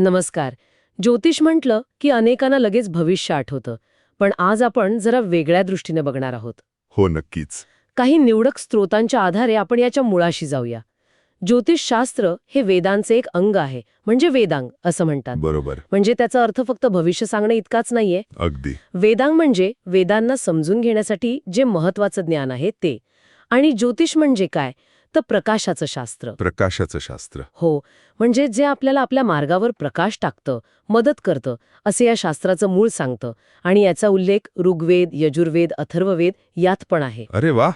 नमस्कार. ज्योतिष म्हटलं की अनेकांना लगेच भविष्य आठवतं. पण आज आपण जरा वेगळ्या दृष्टीने बघणार आहोत. हो नक्कीच. काही निवडक स्रोतांच्या आधारे आपण याच्या मुळाशी जाऊया. ज्योतिषशास्त्र हे वेदांचे एक अंग आहे म्हणजे वेदांग असं म्हणतात. बरोबर. म्हणजे त्याचा अर्थ फक्त भविष्य सांगणं इतकाच नाहीये. अगदी. वेदांग म्हणजे वेदांना समजून घेण्यासाठी जे महत्वाचं ज्ञान आहे ते. आणि ज्योतिष म्हणजे काय? तर प्रकाशाचं शास्त्र. प्रकाशाचं शास्त्र. हो म्हणजे जे आपल्याला आपल्या मार्गावर प्रकाश टाकतं मदत करतं असे या शास्त्राचं मूळ सांगतं. आणि याचा उल्लेख ऋग्वेद यजुर्वेद अथर्ववेद यात पण आहे. अरे वा!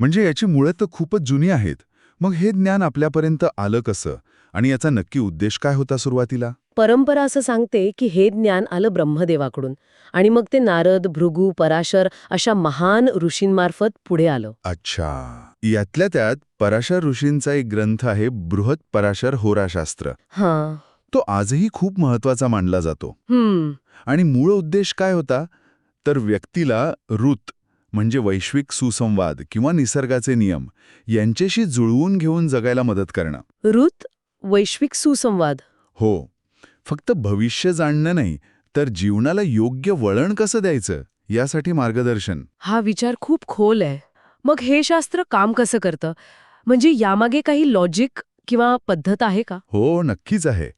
म्हणजे याची मुळं तर खूपच जुनी आहेत. मग हे ज्ञान आपल्यापर्यंत आलं कसं? आणि याचा नक्की उद्देश काय होता सुरुवातीला? परंपरा असं सांगते की हे ज्ञान आलं ब्रह्मदेवाकडून आणि मग ते नारद भृगू पराशर अशा महान ऋषींमार्फत पुढे आलं. अच्छा. यातल्या त्यात पराशर ऋषींचा एक ग्रंथ आहे बृहत पराशर होराशास्त्र. हां. तो आजही खूप महत्त्वाचा मानला जातो. हम्म. आणि मूळ उद्देश काय होता? तर व्यक्तीला ऋत म्हणजे वैश्विक सुसंवाद किंवा निसर्गाचे नियम यांच्याशी जुळवून घेऊन जगायला मदत करणं. ऋत वैश्विक सुसंवाद. हो. फक्त भविष्य जाणणं नाही तर जीवनाला योग्य वळण कसं द्यायचं यासाठी मार्गदर्शन. हा विचार खूप खोल आहे. मग हे शास्त्र काम कसं करतं? म्हणजे यामागे काही लॉजिक किंवा पद्धत आहे का? हो नक्कीच आहे.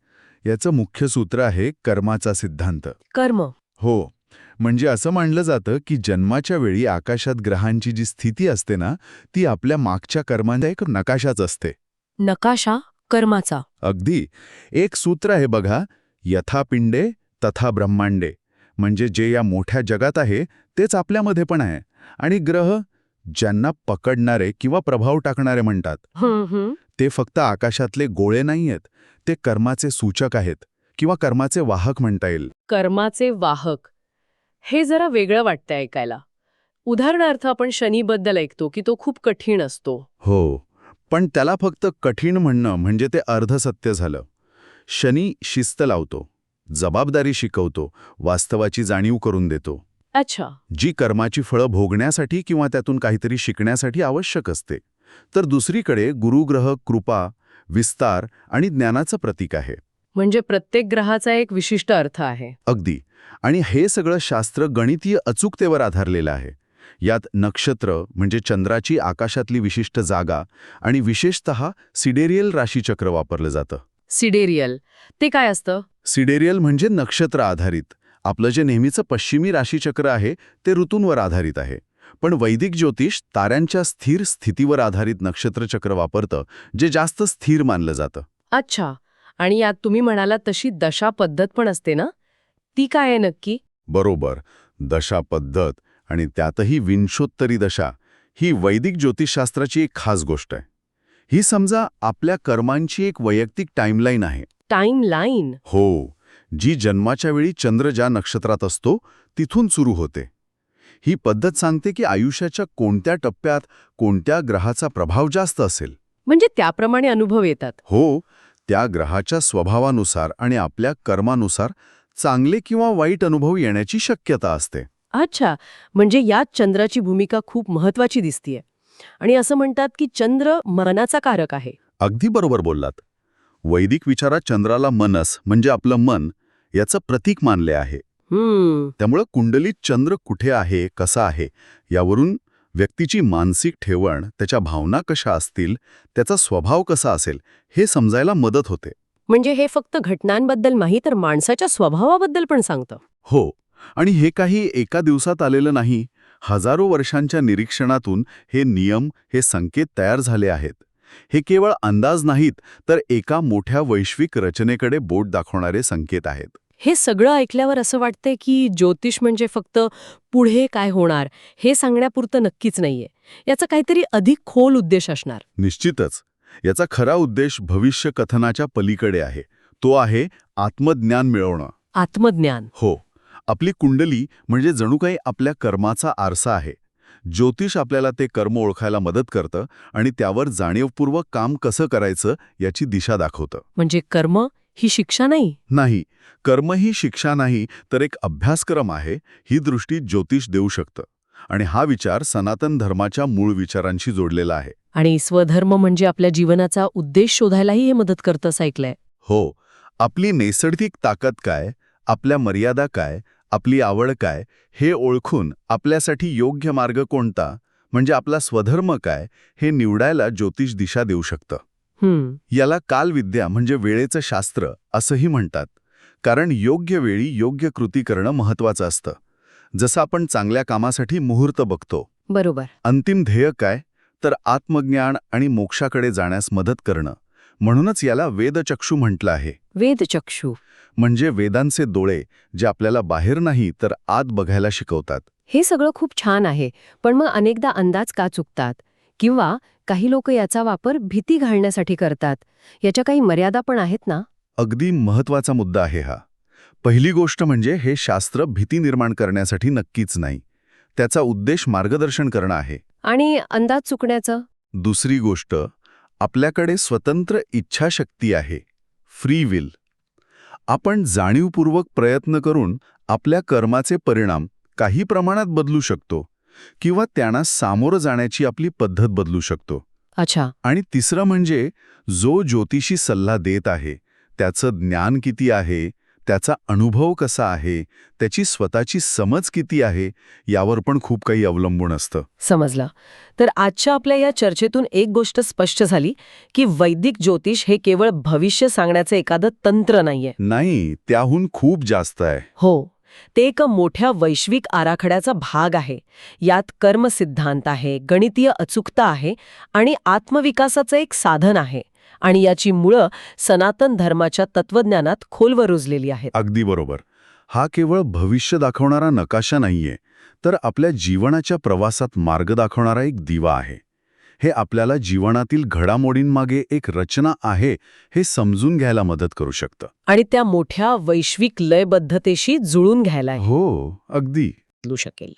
याचं मुख्य सूत्र आहे कर्माचा सिद्धांत. कर्म. हो. म्हणजे असं मानलं जातं की जन्माच्या वेळी आकाशात ग्रहांची जी स्थिती असते ना ती आपल्या मागच्या कर्मांचा एक नकाशाच असते. नकाशा कर्माचा. अगदी. एक सूत्र आहे बघा यथा पिंडे तथा ब्रह्मांडे. म्हणजे जे या मोठ्या जगात आहे तेच आपल्यामध्ये पण आहे. आणि ग्रह ज्यांना पकडणारे किंवा प्रभाव टाकणारे म्हणतात. ते फक्त आकाशातले गोळे नाहीयेत. ते कर्माचे सूचक आहेत. किंवा कर्माचे वाहक म्हणता येईल. कर्माचे वाहक. हे जरा वेगळं वाटतं ऐकायला. उदाहरणार्थ आपण शनीबद्दल ऐकतो की तो खूप कठीण असतो. हो. पण त्याला फक्त कठीण म्हणणं म्हणजे ते अर्धसत्य झालं. शनी शिस्त लावतो जबाबदारी शिकवतो वास्तवाची जाणीव करून देतो. अच्छा. जी कर्माची फळं भोगण्यासाठी किंवा त्यातून काहीतरी शिकण्यासाठी आवश्यक असते. तर दुसरीकडे गुरुग्रह कृपा विस्तार आणि ज्ञानाचं प्रतीक आहे. म्हणजे प्रत्येक ग्रहाचा एक विशिष्ट अर्थ आहे. अगदी. आणि हे सगळं शास्त्र गणितीय अचूकतेवर आधारलेलं आहे. यात नक्षत्र म्हणजे चंद्राची आकाशातली विशिष्ट जागा आणि विशेषतः सिडेरियल राशीचक्र वापरलं जातं. सिडेरियल. ते काय असतं? सिडेरियल म्हणजे नक्षत्र आधारित. आपलं जे नेहमीचं पश्चिमी राशीचक्र आहे ते ऋतूंवर आधारित आहे. पण वैदिक ज्योतिष ताऱ्यांच्या स्थिर स्थितीवर आधारित नक्षत्रचक्र वापरतं जे जास्त स्थिर मानलं जातं. अच्छा. आणि यात तुम्ही म्हणाला तशी दशा पद्धत पण असते ना? ती काय आहे नक्की? बरोबर. दशा पद्धत आणि त्यातही विंशोत्तरी दशा ही वैदिक ज्योतिषशास्त्राची एक खास गोष्ट आहे. ही समजा आपल्या कर्मांची एक वैयक्तिक टाईमलाईन आहे. टाइम लाईन हो जी जन्माच्या वेळी चंद्र ज्या नक्षत्रात असतो तिथून सुरू होते. ही पद्धत सांगते की आयुष्याच्या कोणत्या टप्प्यात कोणत्या ग्रहाचा प्रभाव जास्त असेल. म्हणजे त्याप्रमाणे अनुभव येतात. हो त्या ग्रहाच्या स्वभावानुसार आणि आपल्या कर्मानुसार चांगले किंवा वाईट अनुभव येण्याची शक्यता असते. अच्छा म्हणजे यात चंद्राची भूमिका खूप महत्वाची दिसतीये. आणि असं म्हणतात की चंद्र मनाचा कारक आहे. अगदी बरोबर बोललात. वैदिक विचारात चंद्राला मनस म्हणजे आपलं मन याचं प्रतीक मानले आहे. त्यामुळं कुंडलीत चंद्र कुठे आहे कसा आहे यावरून व्यक्तीची मानसिक ठेवण त्याच्या भावना कशा असतील त्याचा स्वभाव कसा असेल हे समजायला मदत होते. म्हणजे हे फक्त घटनांबद्दल नाही तर माणसाच्या स्वभावाबद्दल पण सांगतं. हो. आणि हे काही एका दिवसात आलेलं नाही हजारो वर्षांच्या निरीक्षणातून हे नियम हे संकेत तयार झाले आहेत. हे केवळ अंदाज नाहीत तर एका मोठ्या वैश्विक रचनेकडे बोट दाखवणारे संकेत आहेत. हे सगळं ऐकल्यावर असं वाटतंय की ज्योतिष म्हणजे फक्त पुढे काय होणार हे सांगण्यापुरतं नक्कीच नाहीये. याचा काहीतरी अधिक खोल उद्देश असणार. निश्चितच. याचा खरा उद्देश भविष्य कथनाच्या पलीकडे आहे. तो आहे आत्मज्ञान मिळवणं. आत्मज्ञान. हो. आपली कुंडली म्हणजे जणू काही आपल्या कर्माचा आरसा आहे. ज्योतिष आपल्याला ते कर्म ओळखायला मदत करतं आणि त्यावर जाणीवपूर्वक काम कसं करायचं याची दिशा दाखवतं. म्हणजे कर्म ही शिक्षा नाही? नाही. कर्म ही शिक्षा नाही तर एक अभ्यासक्रम आहे ही दृष्टी ज्योतिष देऊ शकतं. आणि हा विचार सनातन धर्माच्या मूळ विचारांशी जोडलेला आहे. आणि स्वधर्म म्हणजे आपल्या जीवनाचा उद्देश शोधायलाही हे मदत करतं असं ऐकलंय. हो. आपली नैसर्गिक ताकद काय आपल्या मर्यादा काय आपली आवड काय हे ओळखून आपल्यासाठी योग्य मार्ग कोणता म्हणजे आपला स्वधर्म काय हे निवडायला ज्योतिष दिशा देऊ शकतं. याला कालविद्या म्हणजे वेळेचं शास्त्र असंही म्हणतात. कारण योग्य वेळी योग्य कृती करणं महत्वाचं असतं. जसं आपण चांगल्या कामासाठी मुहूर्त बघतो. बरोबर. अंतिम ध्येय काय तर आत्मज्ञान आणि मोक्षाकडे जाण्यास मदत करणं. म्हणूनच याला वेदचक्षु म्हटलं आहे. वेदचक्षु. म्हणजे वेदांचे डोळे जे आपल्याला बाहेर नाही तर आत बघायला शिकवतात. हे सगळं खूप छान आहे पण मग अनेकदा अंदाज का चुकतात? किंवा काही लोक याचा वापर भीती घालण्यासाठी करतात. याच्या काही मर्यादा पण आहेत ना? अगदी महत्त्वाचा मुद्दा आहे हा. पहिली गोष्ट म्हणजे हे शास्त्र भीती निर्माण करण्यासाठी नक्कीच नाही. त्याचा उद्देश मार्गदर्शन करणं आहे. आणि अंदाज चुकण्याचं? दुसरी गोष्ट आपल्याकडे स्वतंत्र इच्छाशक्ती आहे फ्री विल. आपण जाणीवपूर्वक प्रयत्न करून आपल्या कर्माचे परिणाम काही प्रमाणात बदलू शकतो किंवा त्यांना सामोरं जाण्याची आपली पद्धत बदलू शकतो. अच्छा. आणि तिसरं म्हणजे जो ज्योतिषी सल्ला देत आहे त्याचं ज्ञान किती आहे त्याचा अनुभव कसा आहे त्याची स्वतःची समज किती आहे यावर पण खूप काही अवलंबून असतं. समजलं. तर आजच्या आपल्या या चर्चेतून एक गोष्ट स्पष्ट झाली की वैदिक ज्योतिष हे केवळ भविष्य सांगण्याचं एखादं तंत्र नाहीये. नाही त्याहून खूप जास्त आहे. हो. ते एक मोठ्या वैश्विक आराखड्याचा भाग आहे. यात कर्मसिद्धांत आहे गणितीय अचूकता आहे आणि आत्मविकासाचं एक साधन आहे. आणि याची मुळं सनातन धर्माच्या तत्वज्ञानात खोलवर रुजलेली आहेत. अगदी बरोबर. हा केवळ भविष्य दाखवणारा नकाशा नाहीये तर आपल्या जीवनाच्या प्रवासात मार्ग दाखवणारा एक दिवा आहे. हे आपल्याला जीवनातील घडामोडींमागे एक रचना आहे हे समजून घ्यायला मदत करू शकतं. आणि त्या मोठ्या वैश्विक लयबद्धतेशी जुळून घ्यायला हो अगदी. शकेल.